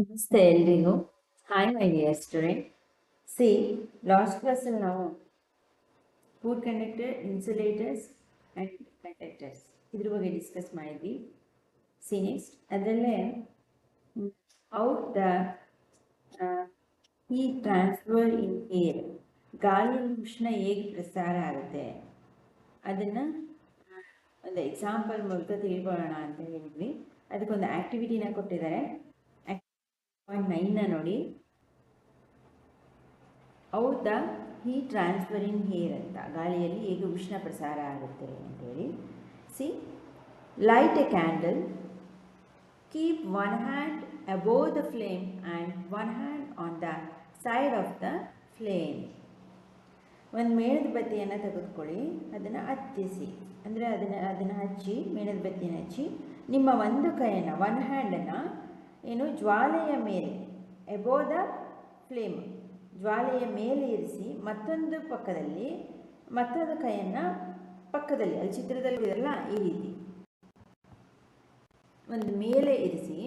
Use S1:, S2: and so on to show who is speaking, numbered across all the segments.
S1: ನಮಸ್ತೆ ಎಲ್ರಿಗೂ. Hi my dear student see last ಕ್ಲಾಸಲ್ಲಿ ನಾವು good conductor insulators and conductors ಇದ್ರ ಬಗ್ಗೆ ಡಿಸ್ಕಸ್ ಮಾಡಿದ್ವಿ. ಸಿ ನೆಕ್ಸ್ಟ್ ಅದರಲ್ಲೇ ಔಟ್ ದ ಈ ಟ್ರಾನ್ಸ್ಫರ್ ಇನ್ ಏರ್ ಗಾಳಿ ಉಷ್ಣ ಹೇಗೆ ಪ್ರಸಾರ ಆಗುತ್ತೆ? ಅದನ್ನು ಒಂದು ಎಕ್ಸಾಂಪಲ್ ಮೂಲಕ ತಿಳ್ಕೊಳ್ಳೋಣ ಅಂತ ಹೇಳಿದ್ವಿ. ಅದಕ್ಕೊಂದು ಆ್ಯಕ್ಟಿವಿಟಿನ ಕೊಟ್ಟಿದ್ದಾರೆ. ಪಾಯಿಂಟ್ ನೈನ್ನ ನೋಡಿ. Out the heat transfer in air ಅಂತ. ಗಾಳಿಯಲ್ಲಿ ಹೇಗೆ ಉಷ್ಣ ಪ್ರಸಾರ ಆಗುತ್ತೆ ಅಂತೇಳಿ. See light a candle keep one hand above the flame and one hand on the side of the flame ಒಂದು ಮೇಣದ ಬತ್ತಿಯನ್ನು ತೆಗೆದುಕೊಳ್ಳಿ. ಅದನ್ನು ಹತ್ತಿಸಿ ಅಂದರೆ ಅದನ್ನು ಅದನ್ನು ಹಚ್ಚಿ, ಮೇಣದ ಬತ್ತಿಯನ್ನು ಹಚ್ಚಿ. ನಿಮ್ಮ ಒಂದು ಕೈಯನ್ನು ಒನ್ ಹ್ಯಾಂಡನ್ನು ಏನು? ಜ್ವಾಲೆಯ ಮೇಲೆ ಎಬೋ ದ ಫ್ಲೇಮ್, ಜ್ವಾಲೆಯ ಮೇಲೆ ಇರಿಸಿ ಮತ್ತೊಂದು ಪಕ್ಕದಲ್ಲಿ, ಮತ್ತೊಂದು ಕೈಯನ್ನು ಪಕ್ಕದಲ್ಲಿ, ಅಲ್ಲಿ ಚಿತ್ರದಲ್ಲಿ ಇದೆಲ್ಲ ಈ ರೀತಿ. ಒಂದು ಮೇಲೆ ಇರಿಸಿ,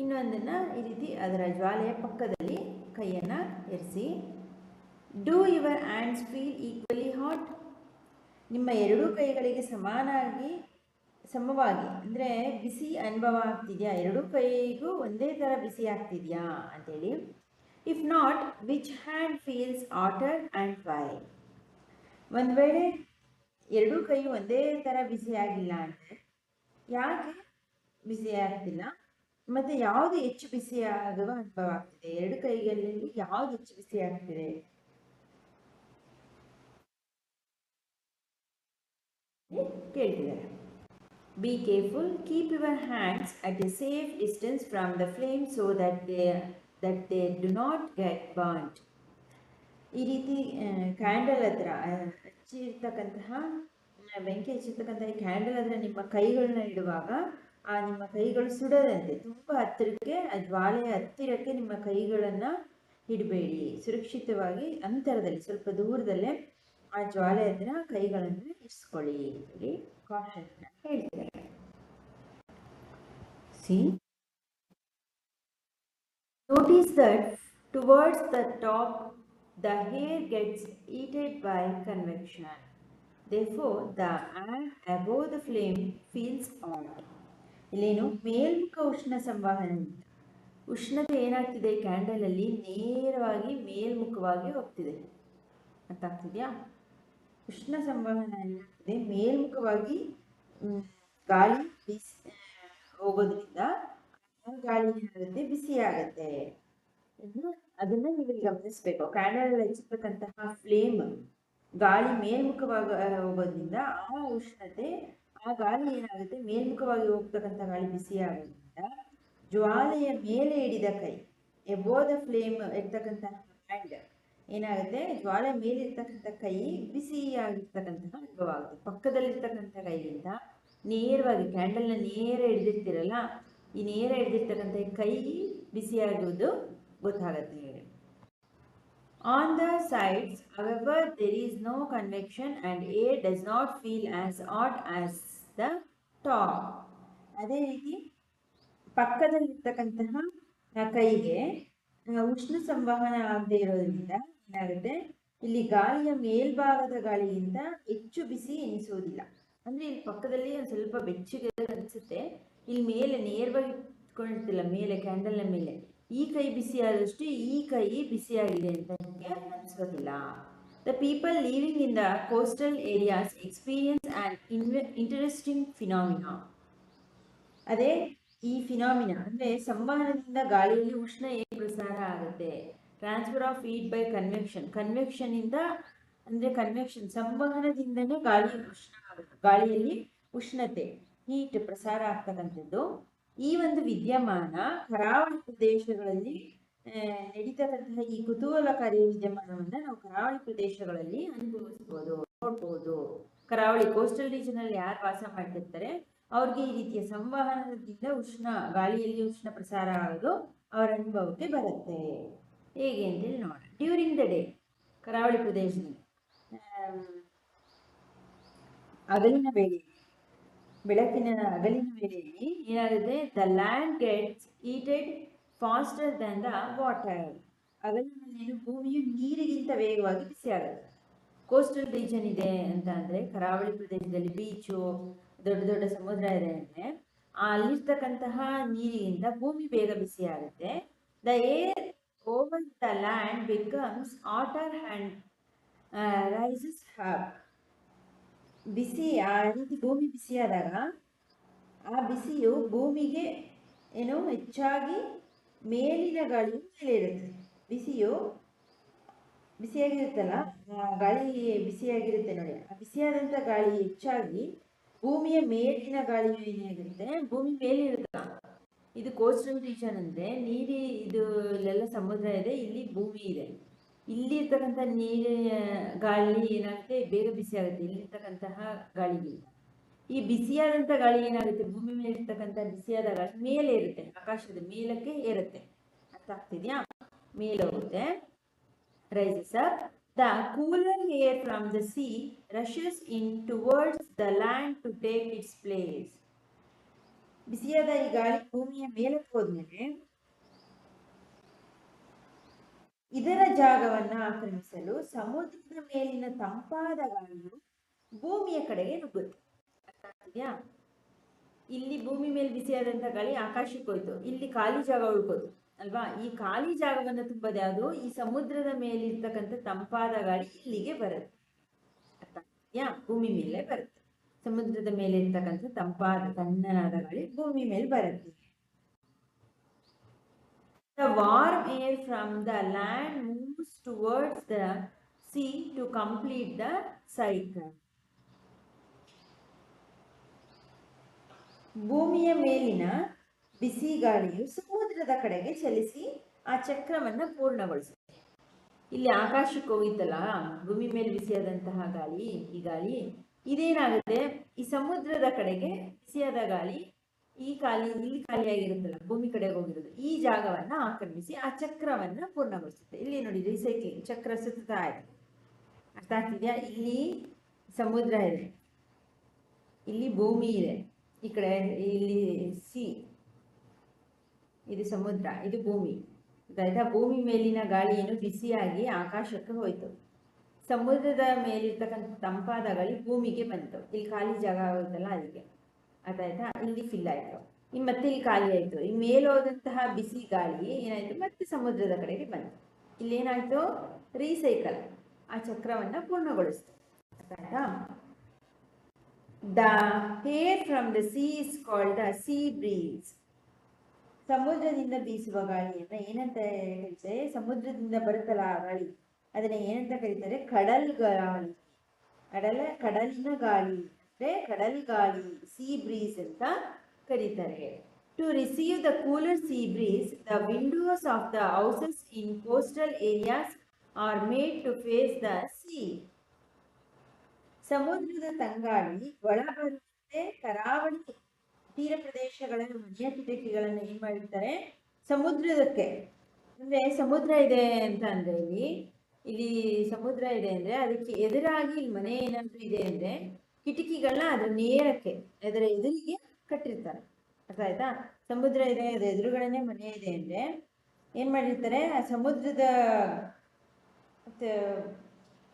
S1: ಇನ್ನೊಂದನ್ನು ಈ ರೀತಿ ಅದರ ಜ್ವಾಲೆಯ ಪಕ್ಕದಲ್ಲಿ ಕೈಯನ್ನು ಇರಿಸಿ. Do your hands feel equally hot ನಿಮ್ಮ ಎರಡೂ ಕೈಗಳಿಗೆ ಸಮಾನಾಗಿ ಸಮವಾಗಿ, ಅಂದರೆ ಬಿಸಿ ಅನುಭವ ಆಗ್ತಿದೆಯಾ? ಎರಡೂ ಕೈಗೂ ಒಂದೇ ಥರ ಬಿಸಿ ಆಗ್ತಿದೆಯಾ ಅಂತೇಳಿ? If not which hand feels hotter and why ಒಂದು ವೇಳೆ ಎರಡೂ ಕೈ ಒಂದೇ ಥರ ಬಿಸಿ ಆಗಿಲ್ಲ ಅಂದರೆ ಯಾಕೆ ಬಿಸಿ ಆಗ್ತಿಲ್ಲ? ಮತ್ತು ಯಾವುದು ಹೆಚ್ಚು ಬಿಸಿ ಆಗುವ ಅನುಭವ ಆಗ್ತಿದೆ? ಎರಡು ಕೈಗಳಲ್ಲಿ ಯಾವುದು ಹೆಚ್ಚು ಬಿಸಿ ಆಗ್ತಿದೆ? ಕೇಳ್ತಿದ್ದಾರೆ. Be careful, keep your hands at a safe distance from the flame so that they that they do not get burnt ಈ ರೀತಿ ಕ್ಯಾಂಡಲ್ ಹತ್ರ ಹಚ್ಚಿರ್ತಕ್ಕಂತಹ ಬೆಂಕಿ ಹಚ್ಚಿರ್ತಕ್ಕಂಥ ಕ್ಯಾಂಡಲ್ ಹತ್ರ ನಿಮ್ಮ ಕೈಗಳನ್ನ ಇಡುವಾಗ ಆ ನಿಮ್ಮ ಕೈಗಳು ಸುಡದಂತೆ ತುಂಬ ಹತ್ತಿರಕ್ಕೆ ಜ್ವಾಲೆಯ ಹತ್ತಿರಕ್ಕೆ ನಿಮ್ಮ ಕೈಗಳನ್ನು ಇಡಬೇಡಿ. ಸುರಕ್ಷಿತವಾಗಿ ಅಂತರದಲ್ಲಿ ಸ್ವಲ್ಪ ದೂರದಲ್ಲೇ ಆ ಜ್ವಾಲೆ ಹತ್ರ ಕೈಗಳನ್ನು ಇರಿಸ್ಕೊಳ್ಳಿ ಅಂತೇಳಿ ಹೇಳ್ತಾರೆ see notice that towards the top the air gets heated by convection therefore the and above the flame feels on ಇಲ್ಲೇನು, ಮೇಲ್ಮುಖ ಉಷ್ಣ ಸಂವಹನ. ಉಷ್ಣತೆ ಏನಾಗ್ತಿದೆ? ಕ್ಯಾಂಡಲಲ್ಲಿ ನೇರವಾಗಿ ಮೇಲ್ಮುಖವಾಗಿ ಹೋಗ್ತಿದೆ. ಅರ್ಥ ಆಗ್ತಿದೆಯಾ ಉಷ್ಣ ಸಂವಹನ ಏನಾಗ್ತದೆ ಮೇಲ್ಮುಖವಾಗಿ ಗಾಳಿ ಬಿಸಿ ಹೋಗೋದ್ರಿಂದ ಗಾಳಿ ಏನಾಗುತ್ತೆ ಬಿಸಿ ಆಗುತ್ತೆ ಅದನ್ನ ನೀವು ಗಮನಿಸ್ಬೇಕು. ಕ್ಯಾಂಡಲ್ ಹಚ್ಚಿರ್ತಕ್ಕಂತಹ ಫ್ಲೇಮ್ ಗಾಳಿ ಮೇಲ್ಮುಖವಾಗಿ ಹೋಗೋದ್ರಿಂದ ಆ ಉಷ್ಣತೆ, ಆ ಗಾಳಿ ಏನಾಗುತ್ತೆ? ಮೇಲ್ಮುಖವಾಗಿ ಹೋಗ್ತಕ್ಕಂಥ ಗಾಳಿ ಬಿಸಿ ಆಗೋದ್ರಿಂದ ಜ್ವಾಲೆಯ ಮೇಲೆ ಹಿಡಿದ ಕೈ ಎಬೋದ ಫ್ಲೇಮ್ ಇರ್ತಕ್ಕಂತಹ ಹ್ಯಾಂಡ್ ಏನಾಗುತ್ತೆ? ಜ್ವಾಲೆ ಮೇಲಿರ್ತಕ್ಕಂಥ ಕೈ ಬಿಸಿಯಾಗಿರ್ತಕ್ಕಂತಹ ಅನುಭವ ಆಗುತ್ತೆ ಪಕ್ಕದಲ್ಲಿರ್ತಕ್ಕಂಥ ಕೈಗಿಂತ ನೇರವಾಗಿ ಕ್ಯಾಂಡಲ್ನ ನೇರ ಹಿಡಿದಿರ್ತೀರಲ್ಲ, ಈ ನೇರ ಹಿಡಿದಿರ್ತಕ್ಕಂಥ ಕೈ ಬಿಸಿಯಾಗುವುದು ಗೊತ್ತಾಗುತ್ತೆ ಹೇಳಿ. On the sides however there is no convection and air does not feel as hot as the top ಅದೇ ರೀತಿ ಪಕ್ಕದಲ್ಲಿರ್ತಕ್ಕಂತಹ ಕೈಗೆ ಉಷ್ಣ ಸಂವಹನ ಆಗದೆ ಇರೋದ್ರಿಂದ ಏನಾಗುತ್ತೆ? ಇಲ್ಲಿ ಗಾಳಿಯ ಮೇಲ್ಭಾಗದ ಗಾಳಿಯಿಂದ ಹೆಚ್ಚು ಬಿಸಿ ಎನಿಸೋದಿಲ್ಲ ಅಂದ್ರೆ ಇಲ್ಲಿ ಪಕ್ಕದಲ್ಲಿ ಒಂದು ಸ್ವಲ್ಪ ಬೆಚ್ಚಗೆ ಅನಿಸುತ್ತೆ. ಇಲ್ಲಿ ಮೇಲೆ ನೇರವಾಗಿ ಇಟ್ಕೊಂಡಿರ್ತಿಲ್ಲ, ಮೇಲೆ ಕ್ಯಾಂಡಲ್ನ ಮೇಲೆ. ಈ ಕೈ ಬಿಸಿ ಆದಷ್ಟು ಈ ಕೈ ಬಿಸಿಯಾಗಿದೆ ಅಂತ ನಿಮಗೆ ಅನಿಸೋದಿಲ್ಲ. The people living in the coastal areas experience an interesting phenomena ಅದೇ ಈ ಫಿನಾಮಿನಾ ಅಂದರೆ ಸಂವಹನದಿಂದ ಗಾಳಿಯಲ್ಲಿ ಉಷ್ಣ ಏನು ಪ್ರಸಾರ ಆಗುತ್ತೆ? Transfer of heat by convection ಕನ್ವೆಕ್ಷನಿಂದ ಅಂದರೆ ಕನ್ವೆಕ್ಷನ್ ಸಂವಹನದಿಂದನೇ ಗಾಳಿ ಗಾಳಿಯಲ್ಲಿ ಉಷ್ಣತೆ ಹೀಟ್ ಪ್ರಸಾರ ಆಗ್ತಕ್ಕಂಥದ್ದು. ಈ ಒಂದು ವಿದ್ಯಮಾನ ಕರಾವಳಿ ಪ್ರದೇಶಗಳಲ್ಲಿ ನಡೀತಕ್ಕಂತಹ ಈ ಕುತೂಹಲಕಾರಿ ವಿದ್ಯಮಾನವನ್ನ ನಾವು ಕರಾವಳಿ ಪ್ರದೇಶಗಳಲ್ಲಿ ಅನುಭವಿಸ್ಬೋದು, ನೋಡ್ಬೋದು. ಕರಾವಳಿ ಕೋಸ್ಟಲ್ ರೀಜನ್ ಅಲ್ಲಿ ಯಾರು ವಾಸ ಮಾಡ್ತಿರ್ತಾರೆ, ಅವ್ರಿಗೆ ಈ ರೀತಿಯ ಸಂವಹನದಿಂದ ಉಷ್ಣ, ಗಾಳಿಯಲ್ಲಿ ಉಷ್ಣ ಪ್ರಸಾರ ಆಗೋದು ಅವರ ಅನುಭವಕ್ಕೆ ಬರುತ್ತೆ. ಹೇಗೆ ಅಂತೇಳಿ ನೋಡೋಣ. ಡ್ಯೂರಿಂಗ್ ದ ಡೇ ಕರಾವಳಿ ಪ್ರದೇಶದಲ್ಲಿ ಹಗಲಿನ ವೇಳೆಯಲ್ಲಿ, ಬೆಳಕಿನ ಹಗಲಿನ ವೇಳೆಯಲ್ಲಿ ಏನಾಗುತ್ತೆ? The land gets heated faster than the water ಅಗಲಿನಲ್ಲಿ ಭೂಮಿಯು ನೀರಿಗಿಂತ ವೇಗವಾಗಿ ಬಿಸಿಯಾಗುತ್ತೆ. ಕೋಸ್ಟಲ್ ರೀಜನ್ ಇದೆ ಅಂತ ಅಂದರೆ ಕರಾವಳಿ ಪ್ರದೇಶದಲ್ಲಿ ಬೀಚು ದೊಡ್ಡ ದೊಡ್ಡ ಸಮುದ್ರ ಇದೆ ಅಂದರೆ, ಅಲ್ಲಿರ್ತಕ್ಕಂತಹ ನೀರಿಗಿಂತ ಭೂಮಿ ಬೇಗ ಬಿಸಿಯಾಗುತ್ತೆ. The air over the land becomes hotter and rises up ಬಿಸಿ ಆ ರೀತಿ ಭೂಮಿ ಬಿಸಿಯಾದಾಗ, ಆ ಬಿಸಿಯು ಭೂಮಿಗೆ ಏನು ಹೆಚ್ಚಾಗಿ ಮೇಲಿನ ಗಾಳಿಯು ಮೇಲಿರುತ್ತೆ. ಬಿಸಿಯು ಬಿಸಿಯಾಗಿರುತ್ತಲ್ಲ ಗಾಳಿ ಬಿಸಿಯಾಗಿರುತ್ತೆ ನೋಡಿ. ಆ ಬಿಸಿಯಾದಂಥ ಗಾಳಿ ಹೆಚ್ಚಾಗಿ ಭೂಮಿಯ ಮೇಲಿನ ಗಾಳಿಯು ಏನಾಗಿರುತ್ತೆ? ಭೂಮಿ ಮೇಲೆ ಇರುತ್ತಲ್ಲ ಇದು ಕೋಸ್ಟಲ್ ರೀಜನ್ ಅಂದರೆ ನೀರಿ ಇದು ಇಲ್ಲೆಲ್ಲ ಸಮುದ್ರ ಇದೆ, ಇಲ್ಲಿ ಭೂಮಿ ಇದೆ. ಇಲ್ಲಿ ಇರ್ತಕ್ಕಂಥ ನೀರಿ ಗಾಳಿ ಏನಾಗುತ್ತೆ? ಬೇಗ ಬಿಸಿ ಆಗುತ್ತೆ. ಇಲ್ಲಿರ್ತಕ್ಕಂತಹ ಗಾಳಿಗೆ. ಈ ಬಿಸಿಯಾದಂಥ ಗಾಳಿ ಏನಾಗುತ್ತೆ? ಭೂಮಿ ಮೇಲೆ ಇರ್ತಕ್ಕಂಥ ಬಿಸಿಯಾದ ಗಾಳಿ ಮೇಲೆ ಇರುತ್ತೆ. ಆಕಾಶದ ಮೇಲಕ್ಕೆ ಏರುತ್ತೆ. ಅರ್ಥ ಆಗ್ತಿದ್ಯಾ? ಮೇಲೆ ಹೋಗುತ್ತೆ. Rises up the cooler air from the sea rushes in towards the land to take its place. ಬಿಸಿಯಾದ ಈ ಗಾಳಿ ಭೂಮಿಯ ಮೇಲಕ್ಕೆ ಹೋದ್ಮೇಲೆ ಇದರ ಜಾಗವನ್ನ ಆಕ್ರಮಿಸಲು ಸಮುದ್ರದ ಮೇಲಿನ ತಂಪಾದ ಗಾಳಿಯು ಭೂಮಿಯ ಕಡೆಗೆ ನುಗ್ಗುತ್ತೆ. ಇಲ್ಲಿ ಭೂಮಿ ಮೇಲೆ ಬಿಸಿಯಾದಂತ ಗಾಳಿ ಆಕಾಶಕ್ಕೆ ಹೋಯ್ತು. ಇಲ್ಲಿ ಖಾಲಿ ಜಾಗ ಉಳ್ಕೋದು, ಅಲ್ವಾ? ಈ ಖಾಲಿ ಜಾಗವನ್ನ ತುಂಬದ್ಯಾವುದು ಈ ಸಮುದ್ರದ ಮೇಲಿರ್ತಕ್ಕಂಥ ತಂಪಾದ ಗಾಳಿ ಇಲ್ಲಿಗೆ ಬರುತ್ತೆ. ಅರ್ಥ ಆಗ್ತಿದ್ಯಾ ಭೂಮಿ ಮೇಲೆ ಬರುತ್ತೆ. ಸಮುದ್ರದ ಮೇಲೆ ಇರ್ತಕ್ಕಂಥ ತಂಪಾದ ತಣ್ಣನಾದ ಗಾಳಿ ಭೂಮಿ ಮೇಲೆ ಬರುತ್ತೆ. The warm air from the land moves towards the sea to complete the cycle ಭೂಮಿಯ ಮೇಲಿನ ಬಿಸಿ ಗಾಳಿಯು ಸಮುದ್ರದ ಕಡೆಗೆ ಚಲಿಸಿ ಆ ಚಕ್ರವನ್ನ ಪೂರ್ಣಗೊಳಿಸುತ್ತೆ. ಇಲ್ಲಿ ಆಕಾಶಕ್ಕೆ ಹೋಗಿತ್ತಲ್ಲ, ಭೂಮಿ ಮೇಲೆ ಬಿಸಿಯಾದಂತಹ ಗಾಳಿ, ಈ ಗಾಳಿ ಇದೇನಾಗುತ್ತೆ? ಈ ಸಮುದ್ರದ ಕಡೆಗೆ ಬಿಸಿಯಾದ ಗಾಳಿ, ಈ ಖಾಲಿ ಇಲ್ಲಿ ಖಾಲಿಯಾಗಿರುತ್ತಲ್ಲ, ಭೂಮಿ ಕಡೆಗೆ ಹೋಗಿರೋದು, ಈ ಜಾಗವನ್ನ ಆಕ್ರಮಿಸಿ ಆ ಚಕ್ರವನ್ನ ಪೂರ್ಣಗೊಳಿಸುತ್ತೆ. ಇಲ್ಲಿ ನೋಡಿ ರಿಸೈಕ್ಲಿಂಗ್ ಚಕ್ರ ಸುತ್ತಾ ಇದೆ. ಅರ್ಥ ಆಗ್ತಿದ್ಯಾ? ಇಲ್ಲಿ ಸಮುದ್ರ ಇದೆ. ಇಲ್ಲಿ ಭೂಮಿ ಇದೆ. ಈ ಕಡೆ ಇಲ್ಲಿ ಸಿ, ಇದು ಸಮುದ್ರ, ಇದು ಭೂಮಿ. ಆಯ್ತಾ ಭೂಮಿ ಮೇಲಿನ ಗಾಳಿಯನ್ನು ಬಿಸಿಯಾಗಿ ಆಕಾಶಕ್ಕೆ ಹೋಯ್ತು. ಸಮುದ್ರದ ಮೇಲಿರ್ತಕ್ಕಂಥ ತಂಪಾದ ಗಾಳಿ ಭೂಮಿಗೆ ಬಂತು. ಇಲ್ಲಿ ಖಾಲಿ ಜಾಗ ಆಗುತ್ತಲ್ಲ ಅದಕ್ಕೆ. ಅದಾಯ್ತಾ ಇಲ್ಲಿ ಫಿಲ್ ಆಯ್ತು. ಈ ಮತ್ತೆ ಇಲ್ಲಿ ಖಾಲಿ ಆಯ್ತು. ಈ ಮೇಲೋದಂತಹ ಬಿಸಿ ಗಾಳಿ ಏನಾಯ್ತು? ಮತ್ತೆ ಸಮುದ್ರದ ಕಡೆಗೆ ಬಂತು. ಇಲ್ಲಿ ಏನಾಯ್ತು? ರೀಸೈಕಲ್ ಆ ಚಕ್ರವನ್ನ ಪೂರ್ಣಗೊಳಿಸ್ತು. ಆಯ್ತಾ? The air from the sea is called the sea breeze ಸಮುದ್ರದಿಂದ ಬೀಸುವ ಗಾಳಿಯನ್ನ ಏನಂತ ಹೇಳ್ತಾರೆ ಸಮುದ್ರದಿಂದ ಬರುತ್ತಲ್ಲ ಆ ಗಾಳಿ? ಅದನ್ನ ಏನಂತ ಕರೀತಾರೆ? ಕಡಲ್ ಗಾಳಿ ಕಡಲ, ಕಡಲಿನ ಗಾಳಿ ಅಂದ್ರೆ ಕಡಲ್ ಗಾಳಿ ಸೀ ಬ್ರೀಸ್ ಅಂತ ಕರೀತಾರೆ. To receive the cooler sea breeze the windows of the houses in coastal areas are made to face the sea ಸಮುದ್ರದ ತಂಗಾಳಿ ಒಳ ಕರಾವಳಿ ತೀರ ಪ್ರದೇಶಗಳಲ್ಲಿ ಮನೆಯ ಕಿಟಕಿಗಳನ್ನು ಏನ್ ಮಾಡಿರ್ತಾರೆ? ಸಮುದ್ರದಕ್ಕೆ ಅಂದ್ರೆ ಸಮುದ್ರ ಇದೆ ಅಂತ ಅಂದ್ರೆ ಇಲ್ಲಿ ಇಲ್ಲಿ ಸಮುದ್ರ ಇದೆ ಅಂದ್ರೆ ಅದಕ್ಕೆ ಎದುರಾಗಿ ಇಲ್ಲಿ ಮನೆ ಏನಾದರೂ ಇದೆ ಅಂದ್ರೆ ಕಿಟಕಿಗಳನ್ನ ಅದ್ರ ನೇರಕ್ಕೆ, ಅದರ ಎದುರಿಗೆ ಕಟ್ಟಿರ್ತಾರೆ. ಅರ್ಥ ಆಯ್ತಾ ಸಮುದ್ರ ಇದೆ, ಅದರ ಎದುರುಗಡೆನೆ ಮನೆ ಇದೆ ಅಂದ್ರೆ ಏನ್ ಮಾಡಿರ್ತಾರೆ? ಆ ಸಮುದ್ರದ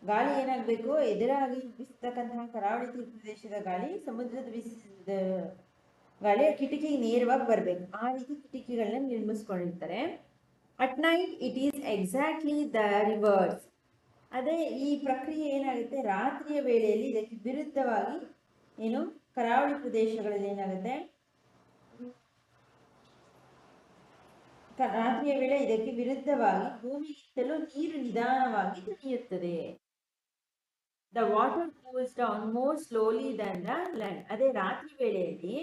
S1: ಗಾಳಿ ಏನಾಗಬೇಕು? ಎದುರಾಗಿ ಬೀಸ್ತಕ್ಕಂತಹ ಕರಾವಳಿ ಪ್ರದೇಶದ ಗಾಳಿ ಸಮುದ್ರದ ಬೀಸಿದ ಗಾಳಿ ಕಿಟಕಿಗೆ ನೇರವಾಗಿ ಬರಬೇಕು. ಆ ರೀತಿ ಕಿಟಕಿಗಳನ್ನ ನಿರ್ಮಿಸ್ಕೊಂಡಿರ್ತಾರೆ. At night it is exactly the reverse ಅದೇ ಈ ಪ್ರಕ್ರಿಯೆ ಏನಾಗುತ್ತೆ? ರಾತ್ರಿಯ ವೇಳೆಯಲ್ಲಿ ಇದಕ್ಕೆ ವಿರುದ್ಧವಾಗಿ ಏನು? ಕರಾವಳಿ ಪ್ರದೇಶಗಳಲ್ಲಿ ಏನಾಗುತ್ತೆ? ರಾತ್ರಿಯ ವೇಳೆ ಇದಕ್ಕೆ ವಿರುದ್ಧವಾಗಿ ಭೂಮಿಗಿಂತಲೂ ನೀರು ನಿಧಾನವಾಗಿ ತಿಳಿಯುತ್ತದೆ the water cools down more slowly than the land ಅದೇ ರಾತ್ರಿ ವೇಳೆಯಲ್ಲಿ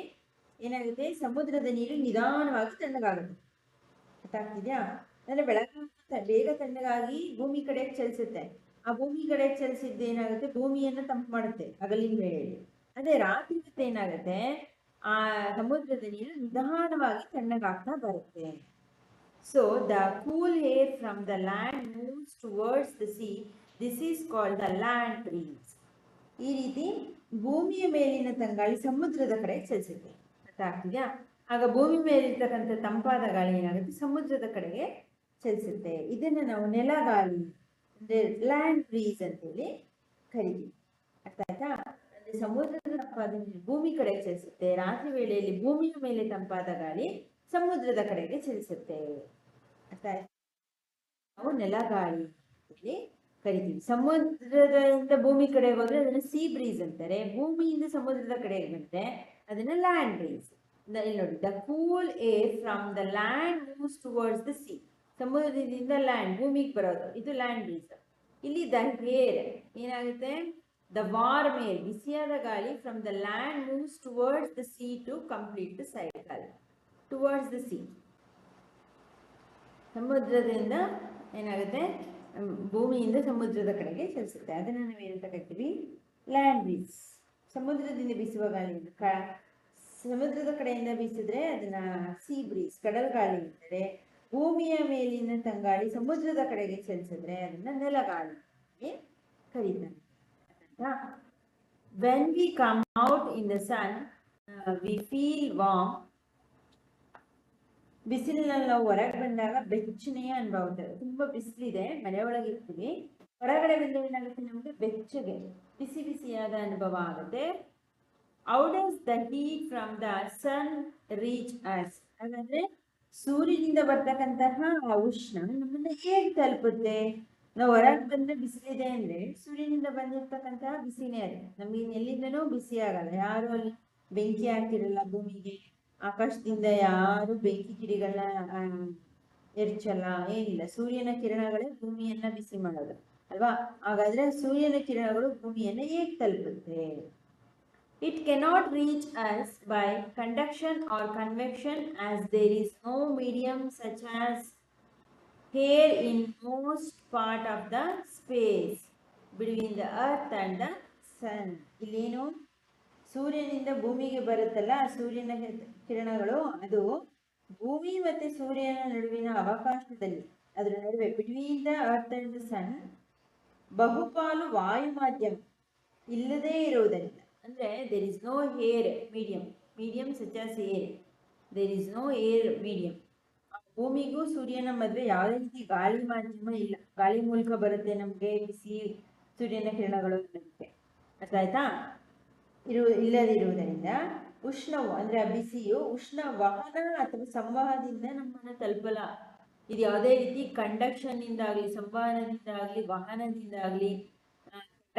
S1: ಏನಾಗುತ್ತೆ? ಸಮುದ್ರದ ನೀರು ನಿಧಾನವಾಗಿ ತಣ್ಣಗಾಗುತ್ತೆ. ಗೊತ್ತಾಗ್ತಿದ್ಯಾ? ಅಂದ್ರೆ ಬೆಳಗ್ಗೆ ಬೇಗ ತಣ್ಣಗಾಗಿ ಭೂಮಿ ಕಡೆಗೆ ಚಲಿಸುತ್ತೆ. ಆ ಭೂಮಿ ಕಡೆಗೆ ಚಲಿಸಿದ್ದು ಏನಾಗುತ್ತೆ? ಭೂಮಿಯನ್ನು ತಂಪು ಮಾಡುತ್ತೆ ಹಗಲಿನ ವೇಳೆಯಲ್ಲಿ. ಅದೇ ರಾತ್ರಿ ಮತ್ತೆ ಏನಾಗುತ್ತೆ? ಆ ಸಮುದ್ರದ ನೀರು ನಿಧಾನವಾಗಿ ತಣ್ಣಗಾಗ್ತಾ ಬರುತ್ತೆ. So the cool air from the land moves towards the sea this is called the land breeze ಈ ರೀತಿ ಭೂಮಿಯ ಮೇಲಿನ ತಂಗಾಳಿ ಸಮುದ್ರದ ಕಡೆ ಚಲಿಸುತ್ತೆ. ಅರ್ಥ ಆಗ ಭೂಮಿ ಮೇಲಿರ್ತಕ್ಕಂಥ ತಂಪಾದ ಗಾಳಿ ಏನಾಗುತ್ತೆ? ಸಮುದ್ರದ ಕಡೆಗೆ ಚಲಿಸುತ್ತೆ. ಇದನ್ನು ನಾವು ನೆಲಗಾಳಿ ಅಂದರೆ ಲ್ಯಾಂಡ್ ಬ್ರೀಸ್ ಅಂತೇಳಿ ಕರಿತೀವಿ. ಅರ್ಥ ಆಯ್ತಾ? ಅಂದ್ರೆ ಸಮುದ್ರದ ತಂಪಾದ ಭೂಮಿ ಕಡೆಗೆ ಚಲಿಸುತ್ತೆ. ರಾತ್ರಿ ವೇಳೆಯಲ್ಲಿ ಭೂಮಿಯ ಮೇಲೆ ತಂಪಾದ ಗಾಳಿ ಸಮುದ್ರದ ಕಡೆಗೆ ಚಲಿಸುತ್ತೆ. ಅರ್ಥ ಆಯ್ತಾ? ನಾವು ನೆಲಗಾಳಿ ಅಂತೇಳಿ ಕರಿತೀವಿ. ಸಮುದ್ರದಿಂದ ಭೂಮಿ ಕಡೆಗೆ ಹೋದ್ರೆ ಅದನ್ನ ಸೀ ಬ್ರೀಸ್ ಅಂತಾರೆ. ಭೂಮಿಯಿಂದ ಸಮುದ್ರದ ಕಡೆಗೆ ಬಂದ್ರೆ ಅದನ್ನ ಲ್ಯಾಂಡ್ ಬ್ರೀಸ್ ನೋಡಿ the cool air from the land moves towards the sea ಸಮುದ್ರದಿಂದ ಲ್ಯಾಂಡ್ ಭೂಮಿಗೆ ಬರೋದು. ಇದು ಲ್ಯಾಂಡ್ ಬ್ರೀಸ್ ಇಲ್ಲಿ ದ ಏರ್ ಏನಾಗುತ್ತೆ? ದ ವಾರ್ಮ್ ಏರ್ ಬಿಸಿಯಾದ ಗಾಳಿ from the land moves towards the sea to complete the cycle towards the sea ಸಮುದ್ರದಿಂದ ಏನಾಗುತ್ತೆ? ಭೂಮಿಯಿಂದ ಸಮುದ್ರದ ಕಡೆಗೆ ಚಲಿಸುತ್ತೆ. ಅದನ್ನು ನಾವು ಏನಂತ ಕರಿತೀವಿ ಲ್ಯಾಂಡ್ ಬ್ರೀಸ್ ಸಮುದ್ರದಿಂದ ಬೀಸುವ ಗಾಳಿಯಿಂದ ಸಮುದ್ರದ ಕಡೆಯಿಂದ ಬೀಸಿದ್ರೆ ಅದನ್ನ ಸೀ ಬ್ರೀಸ್ ಕಡಲ್ ಗಾಳಿ ಅಂತಾರೆ. ಭೂಮಿಯ ಮೇಲಿನ ತಂಗಾಳಿ ಸಮುದ್ರದ ಕಡೆಗೆ ಚಲಿಸಿದ್ರೆ ಅದನ್ನ ನೆಲಗಾಳಿ ಕರೀತಾರೆ. When we come out in the sun we feel warm ಬಿಸಿಲಿನಲ್ಲಿ ನಾವು ಹೊರಗೆ ಬಂದಾಗ ಬೆಚ್ಚನೆಯ ಅನುಭವ ತುಂಬಾ ಬಿಸಿಲಿದೆ ಮನೆ ಒಳಗೆ ಇರ್ತೀವಿ ಹೊರಗಡೆ ಬಂದಾಗ ಏನಾಗುತ್ತೆ ನಮಗೆ ಬೆಚ್ಚಗೆ, ಬಿಸಿ ಬಿಸಿಯಾದ ಅನುಭವ ಆಗುತ್ತೆ. Out does the heat from the sun reach us ಹಾಗಾದ್ರೆ ಸೂರ್ಯನಿಂದ ಬರ್ತಕ್ಕಂತಹ ಉಷ್ಣ ನಮ್ಮನ್ನ ಹೇಗೆ ತಲುಪುತ್ತೆ? ನಾವು ಹೊರಗೆ ಬಂದ್ರೆ ಬಿಸಿಲಿದೆ ಅಂದ್ರೆ ಸೂರ್ಯನಿಂದ ಬಂದಿರ್ತಕ್ಕಂತಹ ಬಿಸಿನೇ ಅದೇ. ನಮಗೆ ಎಲ್ಲಿಂದನೂ ಬಿಸಿ ಆಗಲ್ಲ. ಯಾರು ಅಲ್ಲಿ ಬೆಂಕಿ ಹಾಕ್ತಿರಲ್ಲ ಭೂಮಿಗೆ. ಆಕಾಶದಿಂದ ಯಾರು ಬೆಂಕಿ ಕಿಡಿಗಳನ್ನ ಎರ್ಚಲ್ಲ, ಏನಿಲ್ಲ. ಸೂರ್ಯನ ಕಿರಣಗಳೇ ಭೂಮಿಯನ್ನ ಬಿಸಿ ಮಾಡೋದು. ಅಲ್ವಾ? ಹಾಗಾದ್ರೆ ಸೂರ್ಯನ ಕಿರಣಗಳು ಭೂಮಿಯನ್ನ ಹೇಗೆ ತಲುಪುತ್ತೆ? It cannot reach us by conduction or convection as there is no medium such as air in most part of the space between the earth and the sun. ಇಲ್ಲೇನು ಸೂರ್ಯನಿಂದ ಭೂಮಿಗೆ ಬರುತ್ತಲ್ಲ ಸೂರ್ಯನ ಕಿರಣಗಳು ಅದು ಭೂಮಿ ಮತ್ತೆ ಸೂರ್ಯನ ನಡುವಿನ ಅವಕಾಶದಲ್ಲಿ ಅದರ ನಡುವೆ between the earth and sun ಬಹುಪಾಲು ವಾಯು ಮಾಧ್ಯಮ ಇಲ್ಲದೇ ಇರುವುದರಿಂದ ಅಂದ್ರೆ there is no air medium medium as air there is no air medium ಭೂಮಿಗೂ ಸೂರ್ಯನ ಮಧ್ಯೆ ಯಾವುದೇ ರೀತಿ ಗಾಳಿ ಮಾಧ್ಯಮ ಇಲ್ಲ. ಗಾಳಿ ಮೂಲಕ ಬರುತ್ತೆ ನಮಗೆ ಬಿಸಿ ಸೂರ್ಯನ ಕಿರಣಗಳು ನಮಗೆ ಅರ್ಥ ಆಯ್ತಾ ಇರು, ಇಲ್ಲದಿರುವುದರಿಂದ ಉಷ್ಣವು ಅಂದ್ರೆ ಆ ಬಿಸಿಯು ಉಷ್ಣ ವಾಹನ ಅಥವಾ ಸಂವಹನದಿಂದ ನಮ್ಮನ್ನ ತಲುಪಲ್ಲ. ಇದು ಯಾವುದೇ ರೀತಿ ಕಂಡಕ್ಷನ್ ಇಂದ ಆಗ್ಲಿ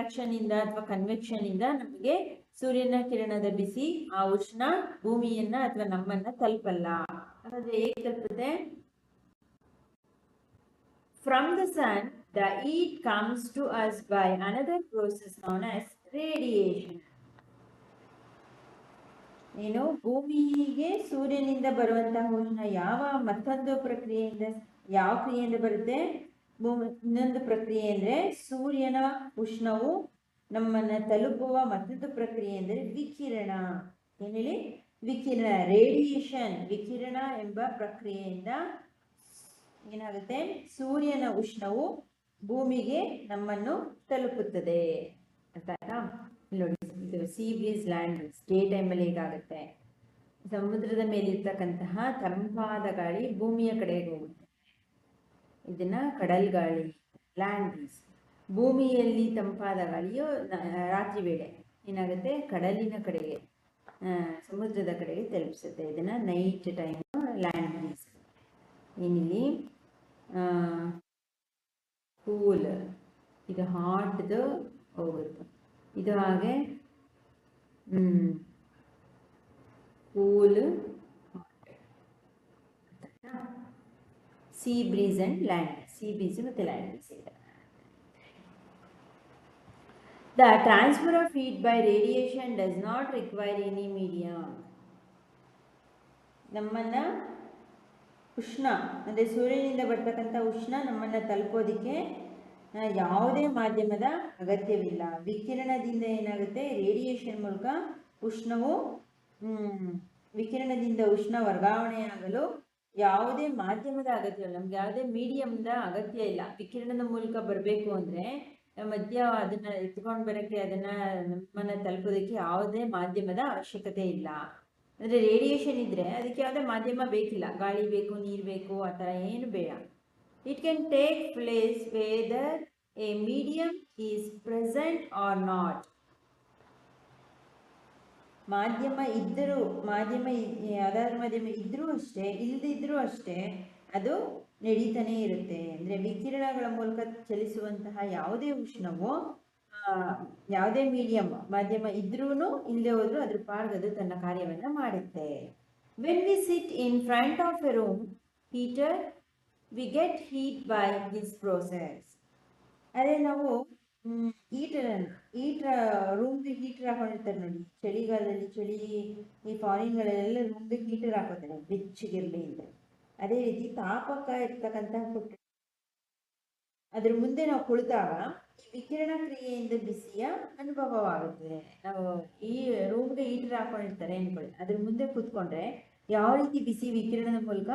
S1: ಇಂದ ಅಥವಾ ಕನ್ವೆಕ್ಷನ್ ಇಂದ ನಮಗೆ ಸೂರ್ಯನ ಕಿರಣದ ಬಿಸಿ, ಆ ಉಷ್ಣ ಭೂಮಿಯನ್ನ ಅಥವಾ ನಮ್ಮನ್ನ ತಲುಪಲ್ಲ. ಹಾಗಾದ್ರೆ ಹೇಗೆ ತಲುಪುತ್ತೆ? From the sun the heat comes to us by another process known as radiation ಏನು? ಭೂಮಿಗೆ ಸೂರ್ಯನಿಂದ ಬರುವಂತಹ ಉಷ್ಣ ಯಾವ ಮತ್ತೊಂದು ಪ್ರಕ್ರಿಯೆಯಿಂದ, ಯಾವ ಕ್ರಿಯೆಯಿಂದ ಬರುತ್ತೆ? ಇನ್ನೊಂದು ಪ್ರಕ್ರಿಯೆ ಅಂದರೆ ಸೂರ್ಯನ ಉಷ್ಣವು ನಮ್ಮನ್ನು ತಲುಪುವ ಮತ್ತೊಂದು ಪ್ರಕ್ರಿಯೆ ಅಂದರೆ ವಿಕಿರಣ. ಏನು ಹೇಳಿ? ವಿಕಿರಣ ರೇಡಿಯೇಷನ್ ವಿಕಿರಣ ಎಂಬ ಪ್ರಕ್ರಿಯೆಯಿಂದ ಏನಾಗುತ್ತೆ? ಸೂರ್ಯನ ಉಷ್ಣವು ಭೂಮಿಗೆ ನಮ್ಮನ್ನು ತಲುಪುತ್ತದೆ. ಅಂತ ನೋಡಿ, ಇದು ಸೀ ಬ್ರೀಸ್ ಲ್ಯಾಂಡ್, ಡೇ ಟೈಮಲ್ಲಿ ಹೇಗಾಗುತ್ತೆ? ಸಮುದ್ರದ ಮೇಲಿರ್ತಕ್ಕಂತಹ ತಂಪಾದ ಗಾಳಿ ಭೂಮಿಯ ಕಡೆಗೆ ಹೋಗುತ್ತೆ. ಇದನ್ನ ಕಡಲ್ ಗಾಳಿ ಲ್ಯಾಂಡ್ ಬ್ರೀಸ್ ಭೂಮಿಯಲ್ಲಿ ತಂಪಾದ ಗಾಳಿಯು ರಾತ್ರಿ ವೇಳೆ ಏನಾಗುತ್ತೆ? ಕಡಲಿನ ಕಡೆಗೆ ಸಮುದ್ರದ ಕಡೆಗೆ ತಲುಪಿಸುತ್ತೆ. ಇದನ್ನ ನೈಟ್ ಟೈಮ್ ಲ್ಯಾಂಡ್ ಬ್ರೀಸ್ ಏನಿಲ್ಲಿ? ಕೂಲ್ ಇದು ಹಾಟ್ದು ಹೋಗುತ್ತೆ. ಇದು ಹಾಗೆ cool sea breeze and land sea breeze ಮತ್ತು land breeze the transfer of heat by radiation does not require any medium. ನಮ್ಮನ್ನ ಉಷ್ಣ, ಅಂದರೆ ಸೂರ್ಯನಿಂದ ಬರ್ತಕ್ಕಂಥ ಉಷ್ಣ ನಮ್ಮನ್ನು ತಲುಪೋದಕ್ಕೆ ಯಾವುದೇ ಮಾಧ್ಯಮದ ಅಗತ್ಯವಿಲ್ಲ. ವಿಕಿರಣದಿಂದ ಏನಾಗುತ್ತೆ? ರೇಡಿಯೇಷನ್ ಮೂಲಕ ಉಷ್ಣವು ವಿಕಿರಣದಿಂದ ಉಷ್ಣ ವರ್ಗಾವಣೆಯಾಗಲು ಯಾವುದೇ ಮಾಧ್ಯಮದ ಅಗತ್ಯವಿಲ್ಲ ನಮ್ಗೆ ಯಾವುದೇ ಮೀಡಿಯಮ್ದ ಅಗತ್ಯ ಇಲ್ಲ. ವಿಕಿರಣದ ಮೂಲಕ ಬರಬೇಕು ಅಂದರೆ ಮಧ್ಯ ಅದನ್ನ ಎತ್ಕೊಂಡು ಬರೋಕ್ಕೆ ಅದನ್ನ ನಮ್ಮನ್ನ ತಲುಪೋದಕ್ಕೆ ಯಾವುದೇ ಮಾಧ್ಯಮದ ಅವಶ್ಯಕತೆ ಇಲ್ಲ. ಅಂದರೆ ರೇಡಿಯೇಷನ್ ಇದ್ದರೆ ಅದಕ್ಕೆ ಯಾವುದೇ ಮಾಧ್ಯಮ ಬೇಕಿಲ್ಲ. ಗಾಳಿ ಬೇಕು, ನೀರು ಬೇಕು, ಆ ಥರ ಏನು ಬೇಡ. It can take place whether a medium is present or not ಮಾಧ್ಯಮ ಇದ್ದರೂ, ಮಾಧ್ಯಮ ಯಾವ್ದಾದ್ರು ಮಾಧ್ಯಮ ಇದ್ದರೂ ಅಷ್ಟೇ ಇಲ್ಲದಿದ್ದರೂ ಅಷ್ಟೇ ಅದು ನಡೀತಾನೆ ಇರುತ್ತೆ. ಅಂದರೆ ವಿಕಿರಣಗಳ ಮೂಲಕ ಚಲಿಸುವಂತಹ ಯಾವುದೇ ಉಷ್ಣವು ಯಾವುದೇ ಮೀಡಿಯಂ, ಮಾಧ್ಯಮ ಇದ್ರೂ ಇಲ್ಲದೆ ಹೋದ್ರೂ ಅದ್ರ ಪಾರ್ಗದು ತನ್ನ ಕಾರ್ಯವನ್ನು ಮಾಡುತ್ತೆ. When we sit in front of a room heater we get heat by this process ಅದೇ ನಾವು ಹೀಟರನ್ನು ಈಟ್ರ ರೂಮ್ದು ಹೀಟರ್ ಹಾಕೊಂಡಿರ್ತಾರೆ ನೋಡಿ. ಚಳಿಗಾಲದಲ್ಲಿ ಚಳಿ, ಈ ಫಾರಿನ್ಗಳೆಲ್ಲ ರೂಮ್ದು ಹೀಟರ್ ಹಾಕೋತಾರೆ ಬೆಚ್ಚಗಿರಲಿ ಅಂತ. ಅದೇ ರೀತಿ ತಾಪಕ ಇರ್ತಕ್ಕಂಥ ಕೊಟ್ಟು ಅದ್ರ ಮುಂದೆ ನಾವು ಕುಳಿತಾಗ ಈ ವಿಕಿರಣ ಕ್ರಿಯೆಯಿಂದ ಬಿಸಿಯ ಅನುಭವವಾಗುತ್ತದೆ ನಾವು ಈ ರೂಮ್ಗೆ ಹೀಟರ್ ಹಾಕೊಂಡಿರ್ತಾರೆ ಅನ್ಕೊಳ್ಳಿ. ಅದ್ರ ಮುಂದೆ ಕೂತ್ಕೊಂಡ್ರೆ ಯಾವ ರೀತಿ ಬಿಸಿ ವಿಕಿರಣದ ಮೂಲಕ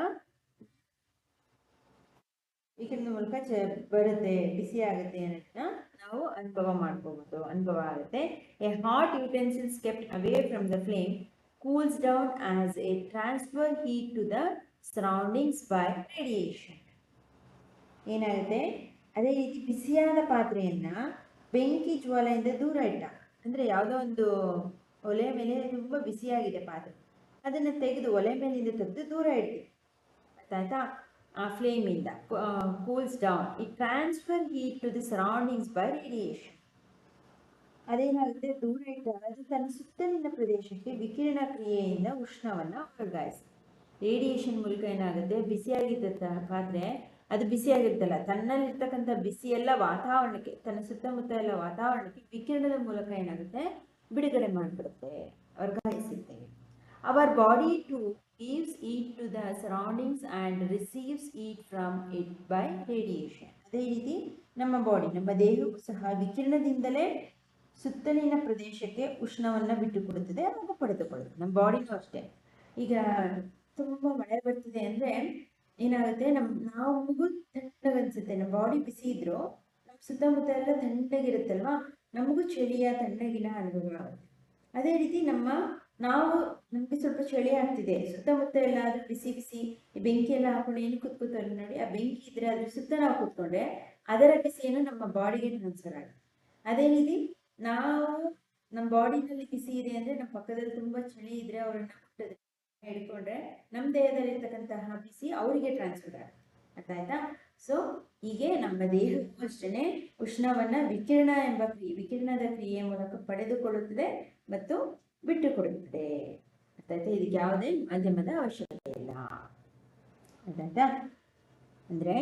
S1: ವಿಕಿರಣದ ಮೂಲಕ ಚ ಬರುತ್ತೆ ಬಿಸಿ ಆಗುತ್ತೆ ಅನ್ನೋದನ್ನ ನಾವು ಅನುಭವ ಮಾಡ್ಕೋಬಹುದು ಅನುಭವ ಆಗುತ್ತೆ. A hot utensils kept away from the flame cools down as a transfer heat to the surroundings by radiation ಏನಾಗುತ್ತೆ? ಅದೇ ರೀತಿ ಬಿಸಿಯಾದ ಪಾತ್ರೆಯನ್ನ ಬೆಂಕಿ ಜ್ವಾಲೆಯಿಂದ ದೂರ ಇಟ್ಟ. ಅಂದ್ರೆ ಯಾವುದೋ ಒಂದು ಒಲೆ ಮೇಲೆ ತುಂಬ ಬಿಸಿಯಾಗಿದೆ ಪಾತ್ರೆ. ಅದನ್ನು ತೆಗೆದು ಒಲೆ ಮೇಲಿಂದ ತೆಗೆದು ದೂರ ಇಡ್ತೀವಿ ಅರ್ಥಾಯ್ತಾ ಫ್ಲೇಮ್ ಇಂದ cools down it transfer heat to the surroundings by radiation ಅದೇನಾಗುತ್ತೆ? ದೂರ ಇಟ್ಟಾಗ ಅದು ತನ್ನ ಸುತ್ತಲಿನ ಪ್ರದೇಶಕ್ಕೆ ವಿಕಿರಣ ಕ್ರಿಯೆಯಿಂದ ಉಷ್ಣವನ್ನು ವರ್ಗಾಯಿಸುತ್ತೆ. ರೇಡಿಯೇಷನ್ ಮೂಲಕ ಏನಾಗುತ್ತೆ? ಬಿಸಿಯಾಗಿದ್ದ ಪಾತ್ರೆ, ಅದು ಬಿಸಿಯಾಗಿರ್ತಲ್ಲ ತನ್ನಲ್ಲಿರ್ತಕ್ಕಂಥ ಬಿಸಿ ಎಲ್ಲ ವಾತಾವರಣಕ್ಕೆ, ತನ್ನ ಸುತ್ತಮುತ್ತ ಎಲ್ಲ ವಾತಾವರಣಕ್ಕೆ ವಿಕಿರಣದ ಮೂಲಕ ಏನಾಗುತ್ತೆ? ಬಿಡುಗಡೆ ಮಾಡಿಬಿಡುತ್ತೆ, ವರ್ಗಾಯಿಸುತ್ತೆ. Our body to gives heat to the surroundings and receives heat from it by radiation. ಅದೇ ರೀತಿ ನಮ್ಮ ಬಾಡಿ ನಮ್ಮ ದೇಹಕ್ಕೂ ಸಹ ವಿಕಿರಣದಿಂದಲೇ ಸುತ್ತಲಿನ ಪ್ರದೇಶಕ್ಕೆ ಉಷ್ಣವನ್ನು ಬಿಟ್ಟುಕೊಡುತ್ತದೆ ಹಾಗೂ ಪಡೆದುಕೊಳ್ಳುತ್ತದೆ ನಮ್ಮ ಬಾಡಿಗೂ ಅಷ್ಟೇ. ಈಗ ತುಂಬ ಮಳೆ ಬರ್ತಿದೆ ಅಂದರೆ ಏನಾಗುತ್ತೆ ನಮ್ಮ ನಮಗೂ ತಣ್ಣಗನ್ಸುತ್ತೆ ನಮ್ಮ ಬಾಡಿ ಬಿಸಿ ಇದ್ರೂ ನಮ್ಮ ಸುತ್ತಮುತ್ತ ಎಲ್ಲ ತಣ್ಣಗಿರುತ್ತಲ್ವಾ ನಮಗೂ ಚಳಿಯ ತಣ್ಣಗಿನ ಅನುಭವ ಆಗುತ್ತೆ. ಅದೇ ರೀತಿ ನಮ್ಮ ನಾವು ನಮಗೆ ಸ್ವಲ್ಪ ಚಳಿ ಆಗ್ತಿದೆ. ಸುತ್ತಮುತ್ತ ಎಲ್ಲಾದ್ರೂ ಬಿಸಿ ಬಿಸಿ ಈ ಬೆಂಕಿ ಎಲ್ಲ ಹಾಕೊಂಡು ಏನು ಕೂತ್ಕೋತಾರೆ ನೋಡಿ. ಆ ಬೆಂಕಿ ಇದ್ರೆ ಅದ್ರ ಸುತ್ತ ನಾವು ಕೂತ್ಕೊಂಡ್ರೆ ಅದರ ಬಿಸಿಯನ್ನು ನಮ್ಮ ಬಾಡಿಗೆ ಟ್ರಾನ್ಸ್ಫರ್ ಆಗುತ್ತೆ. ಅದೇ ರೀತಿ ನಾವು ನಮ್ಮ ಬಾಡಿನಲ್ಲಿ ಬಿಸಿ ಇದೆ ಅಂದ್ರೆ ನಮ್ಮ ಪಕ್ಕದಲ್ಲಿ ತುಂಬಾ ಚಳಿ ಇದ್ರೆ ಅವರನ್ನ ಹಿಡ್ಕೊಂಡ್ರೆ ನಮ್ಮ ದೇಹದಲ್ಲಿ ಇರ್ತಕ್ಕಂತಹ ಬಿಸಿ ಅವರಿಗೆ ಟ್ರಾನ್ಸ್ಫರ್ ಆಗುತ್ತೆ. ಅರ್ಥ ಆಯ್ತಾ? ಸೊ ಹೀಗೆ ನಮ್ಮ ದೇಹಕ್ಕೂ ಅಷ್ಟೇ ಉಷ್ಣವನ್ನ ವಿಕಿರಣ ಎಂಬ ಕ್ರಿಯೆ, ವಿಕಿರಣದ ಕ್ರಿಯೆ ಮೂಲಕ ಪಡೆದುಕೊಳ್ಳುತ್ತದೆ ಮತ್ತು ಬಿಟ್ಟುಕೊಡುತ್ತದೆ. ಕೊಡುತ್ತೆ ಇದಕ್ಕೆ ಯಾವುದೇ ಮಾಧ್ಯಮದ ಅವಶ್ಯಕತೆ ಇಲ್ಲ. ಅರ್ಥ ಅಂದರೆ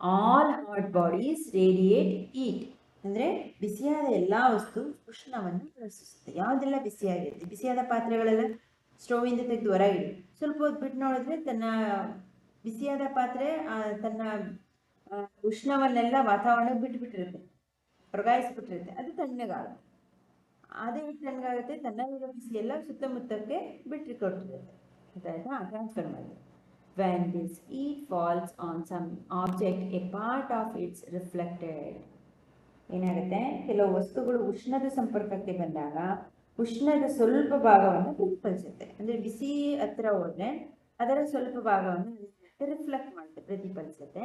S1: all hot bodies radiate heat ಅಂದರೆ ಬಿಸಿಯಾದ ಎಲ್ಲ ವಸ್ತು ಉಷ್ಣವನ್ನು ಪ್ರಸರಿಸುತ್ತೆ ಯಾವುದೆಲ್ಲ ಬಿಸಿಯಾಗಿರುತ್ತೆ? ಬಿಸಿಯಾದ ಪಾತ್ರೆಗಳೆಲ್ಲ ಸ್ಟೋವಿಂದ ತೆಗೆದು ಹೊರಗಿಡಿ ಸ್ವಲ್ಪ ಹೊತ್ತು ಬಿಟ್ಟು ನೋಡಿದ್ರೆ ತನ್ನ ಬಿಸಿಯಾದ ಪಾತ್ರೆ ತನ್ನ ಉಷ್ಣವನ್ನೆಲ್ಲ ವಾತಾವರಣಕ್ಕೆ ಬಿಟ್ಟುಬಿಟ್ಟಿರುತ್ತೆ ವರ್ಗಾಯಿಸ್ಬಿಟ್ಟಿರುತ್ತೆ ಅದು ತಣ್ಣಗಾಗುತ್ತೆ. ಅದೇ ತಣ್ಣಗಾಗುತ್ತೆ ತನ್ನಲ್ಲಿರೋ ಬಿಸಿ ಎಲ್ಲ ಸುತ್ತಮುತ್ತಕ್ಕೆ ಬಿಟ್ಟು ಕೊಟ್ಟಿರುತ್ತೆ ಗೊತ್ತಾಯ್ತಾ? ಟ್ರಾನ್ಸ್ಫರ್ ಮಾಡಿ. When this heat falls on some object, a part of its reflected. ಏನಾಗುತ್ತೆ? ಕೆಲವು ವಸ್ತುಗಳು ಉಷ್ಣದ ಸಂಪರ್ಕಕ್ಕೆ ಬಂದಾಗ, ಉಷ್ಣದ ಸ್ವಲ್ಪ ಭಾಗವನ್ನು ಪ್ರತಿಫಲಿಸುತ್ತೆ. ಅಂದ್ರೆ ಬಿಸಿ ಹತ್ರ ಹೋದ್ರೆ ಅದರ ಸ್ವಲ್ಪ ಭಾಗವನ್ನು ರಿಫ್ಲೆಕ್ಟ್ ಮಾಡುತ್ತೆ, ಪ್ರತಿಫಲಿಸುತ್ತೆ.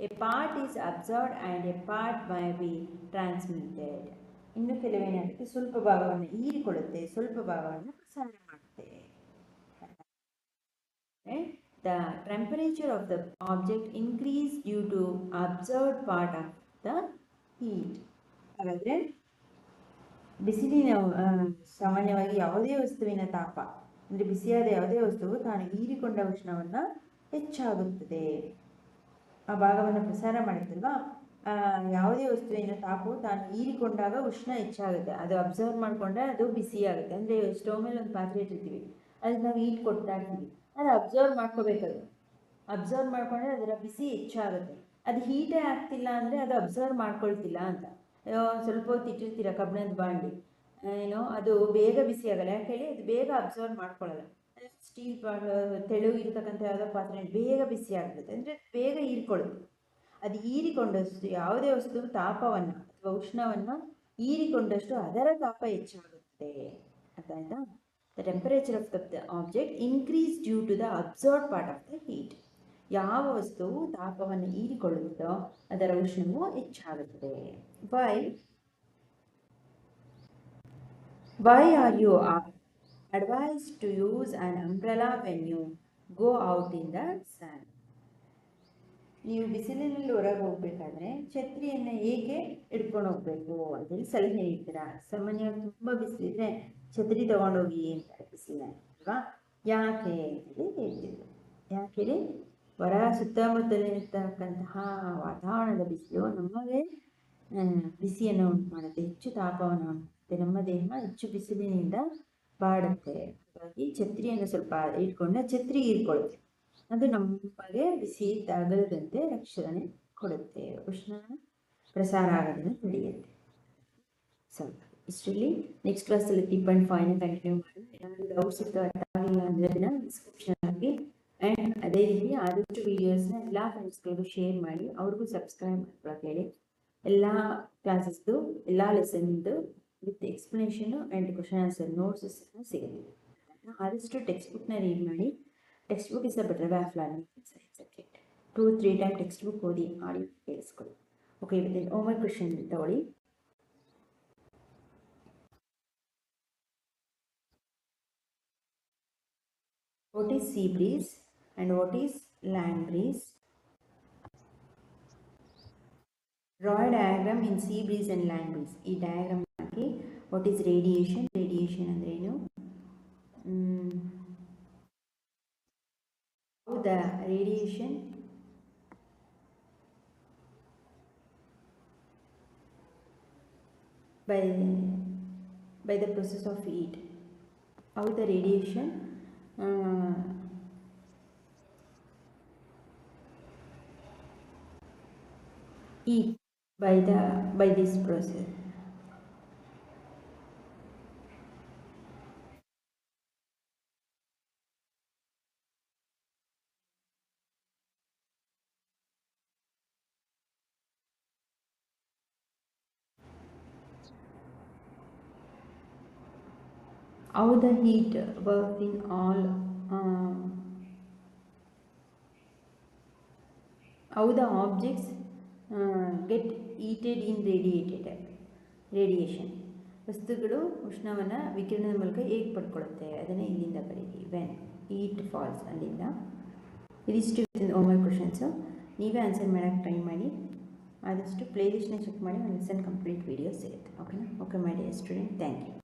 S1: A part is absorbed and a part may be transmitted ಇನ್ನು ಕೆಲವೇನಾಗುತ್ತೆ ಸ್ವಲ್ಪ ಭಾಗವನ್ನು ಹೀರಿಕೊಳ್ಳುತ್ತೆ ಸ್ವಲ್ಪ ಭಾಗವನ್ನು ಪ್ರಸಾರ ಮಾಡುತ್ತೆ. The temperature of the object increase due to absorb part of the heat ಹಾಗಾದ್ರೆ ಬಿಸಿಲಿನ ಸಾಮಾನ್ಯವಾಗಿ ಯಾವುದೇ ವಸ್ತುವಿನ ತಾಪ ಅಂದರೆ ಬಿಸಿಯಾದ ಯಾವುದೇ ವಸ್ತುವು ತಾನು ಹೀರಿಕೊಂಡ ಉಷ್ಣವನ್ನ ಹೆಚ್ಚಾಗುತ್ತದೆ. ಆ ಭಾಗವನ್ನು ಪ್ರಸಾರ ಮಾಡುತ್ತಲ್ವಾ ಆ, ಯಾವುದೇ ವಸ್ತುವಿನ ತಾಪವು ತಾನು ಹೀರಿಕೊಂಡಾಗ ಉಷ್ಣ ಹೆಚ್ಚಾಗುತ್ತೆ. ಅದು ಅಬ್ಸರ್ವ್ ಮಾಡಿಕೊಂಡ್ರೆ ಅದು ಬಿಸಿ ಆಗುತ್ತೆ. ಅಂದರೆ ಸ್ಟೋವ್ ಮೇಲೆ ಒಂದು ಪಾತ್ರೆ ಇಟ್ಟಿರ್ತೀವಿ. ಅದಕ್ಕೆ ನಾವು ಹೀಟ್ ಕೊಡ್ತಾ ಇರ್ತೀವಿ. ಅದು ಅಬ್ಸರ್ವ್ ಮಾಡ್ಕೋಬೇಕದು. ಅಬ್ಸರ್ವ್ ಮಾಡ್ಕೊಂಡ್ರೆ ಅದರ ಬಿಸಿ ಹೆಚ್ಚಾಗುತ್ತೆ. ಅದು ಹೀಟೇ ಆಗ್ತಿಲ್ಲ ಅಂದರೆ ಅದು ಅಬ್ಸರ್ವ್ ಮಾಡ್ಕೊಳ್ತಿಲ್ಲ ಅಂತ. ಸ್ವಲ್ಪ ಹೊತ್ತು ಇಟ್ಟಿರ್ತೀರ ಕಬ್ಬಿಣದ ಬಾಂಡಿ. ಏನೋ, ಅದು ಬೇಗ ಬಿಸಿ ಆಗಲ್ಲ. ಯಾಕೆ ಹೇಳಿ, ಅದು ಬೇಗ ಅಬ್ಸರ್ವ್ ಮಾಡ್ಕೊಳ್ಳಲ್ಲ ಸ್ಟೀಲ್ ತೆಳು ಇರತಕ್ಕಂಥ ಯಾವುದೋ ಪಾತ್ರೆ ಬೇಗ ಬಿಸಿ ಆಗ್ತದೆ. ಅಂದರೆ ಬೇಗ ಹೀರ್ಕೊಳ್ಳುತ್ತೆ ಅದು ಹೀರಿಕೊಂಡಷ್ಟು ಯಾವುದೇ ವಸ್ತು ತಾಪವನ್ನು ಅಥವಾ ಉಷ್ಣವನ್ನು ಹೀರಿಕೊಂಡಷ್ಟು ಅದರ ತಾಪ ಹೆಚ್ಚಾಗುತ್ತೆ. ಅರ್ಥ the temperature of the object increase due to the absorb part of the heat ಯಾವ ವಸ್ತುವು ತಾಪವನ್ನು ಹೀರಿಕೊಳ್ಳುತ್ತೋ ಅದರ ಉಷ್ಣವು ಹೆಚ್ಚಾಗುತ್ತದೆ. Why why are you advised to use an umbrella when you go out in the sun ನೀವು ಬಿಸಿಲಿನಲ್ಲಿ ಹೊರಗೆ ಹೋಗ್ಬೇಕಾದ್ರೆ ಛತ್ರಿಯನ್ನು ಏಕೆ ಇಟ್ಕೊಂಡು ಹೋಗ್ಬೇಕು ಅಂತೇಳಿ ಸಲಹೆ ನೀಡ್ತೀರಾ ಸಾಮಾನ್ಯವಾಗಿ ತುಂಬ ಬಿಸಿಲಿದ್ರೆ ಛತ್ರಿ ತಗೊಂಡೋಗಿ ಅಂತಾರೆ ಬಿಸಿಲಿನ ಅಲ್ವಾ? ಯಾಕೆ ಅಂತೇಳಿ ಹೇಳ್ತಿದ್ರು ಯಾಕೆ ಹೊರ ಸುತ್ತಮುತ್ತಲಿರ್ತಕ್ಕಂತಹ ವಾತಾವರಣದ ಬಿಸಿಲು ನಮಗೆ ಬಿಸಿಯನ್ನು ಉಂಟು ಮಾಡುತ್ತೆ. ಹೆಚ್ಚು ತಾಪವನ್ನು ಮಾಡುತ್ತೆ ನಮ್ಮ ದೇಹ ಹೆಚ್ಚು ಬಿಸಿಲಿನಿಂದ ಬಾಡುತ್ತೆ. ಹಾಗಾಗಿ ಛತ್ರಿಯನ್ನು ಸ್ವಲ್ಪ ಇಟ್ಕೊಂಡ ಛತ್ರಿ ಹೀರ್ಕೊಳ್ಳುತ್ತೆ. ಅದು ನಮಗೆ ಬಿಸಿ ತಗಲದಂತೆ ರಕ್ಷಣೆ ಕೊಡುತ್ತೆ. ಉಷ್ಣ ಪ್ರಸಾರ ಆಗೋದನ್ನು ತಡೆಯುತ್ತೆ. ಸ್ವಲ್ಪ ಇಷ್ಟರಲ್ಲಿ ನೆಕ್ಸ್ಟ್ ಕ್ಲಾಸಲ್ಲಿ ತ್ರೀ ಪಾಯಿಂಟ್ ಫೈವ್ನ ಕಂಟಿನ್ಯೂ ಮಾಡಿ ಏನಾದರೂ ಡೌಟ್ಸ್ ಇತ್ತು ಅರ್ಥ ಆಗಿಲ್ಲ ಅಂದರೆ ಅದನ್ನು ಡಿಸ್ಕ್ರಿಪ್ಷನ್ ಆಗಿ ಆ್ಯಂಡ್ ಅದೇ ರೀತಿ ಆದಷ್ಟು ವೀಡಿಯೋಸ್ನ ಎಲ್ಲ ಫ್ರೆಂಡ್ಸ್ಗಳಿಗೂ ಶೇರ್ ಮಾಡಿ, ಅವ್ರಿಗೂ ಸಬ್ಸ್ಕ್ರೈಬ್ ಮಾಡ್ಕೊಳಕ್ಕೆ ಹೇಳಿ. ಎಲ್ಲ ಕ್ಲಾಸಸ್ದು ಎಲ್ಲ ಲೆಸನ್ದು with explanation and question answer notes ಸಹ ಸಿಗುತ್ತೆ. ಆದಷ್ಟು ಟೆಕ್ಸ್ಟ್ ಬುಕ್ನ ರೀಡ್ ಮಾಡಿ. Text book is a better way of learning subject two three time text book ಓದಿ ಆಡಿಯೋ ಕೇಳಿಸ್ಕೊಳ್ಳಿ ಓಕೆ ಇವತ್ತಿನ ಹೋಮ್ವರ್ಕ್ ಕ್ವಶನ್ ತಗೊಳ್ಳಿ what is sea breeze and what is land breeze draw a diagram in sea breeze and land breeze ಈ diagram ಹಾಕಿ what is radiation radiation ಅಂದ್ರೆ the radiation by, by the process of heat. How the radiation uh, heat by the by this process. How the heat works in all uh, how the objects uh, get heated in radiated radiation. ವಸ್ತುಗಳು ಉಷ್ಣವನ್ನು ವಿಕಿರಣದ ಮೂಲಕ ಹೇಗೆ ಪಡ್ಕೊಳ್ಳುತ್ತೆ? ಅದನ್ನೇ ಇಲ್ಲಿಂದ ಬರೀರಿ. When heat falls ಅಲ್ಲಿಂದ. ಇದಿಷ್ಟು homework questions ನೀವೇ ಆನ್ಸರ್ ಮಾಡೋಕ್ಕೆ ಟ್ರೈ ಮಾಡಿ. ಆದಷ್ಟು ಪ್ಲೇಲಿಸ್ಟ್ನ ಚೆಕ್ ಮಾಡಿ. ಒಂದು ಲೆಸನ್ ಕಂಪ್ಲೀಟ್ ವೀಡಿಯೋ ಸಿಗುತ್ತೆ ಓಕೆನಾ ಓಕೆ ಮಾಡಿ ಸ್ಟೂಡೆಂಟ್ ಥ್ಯಾಂಕ್ ಯು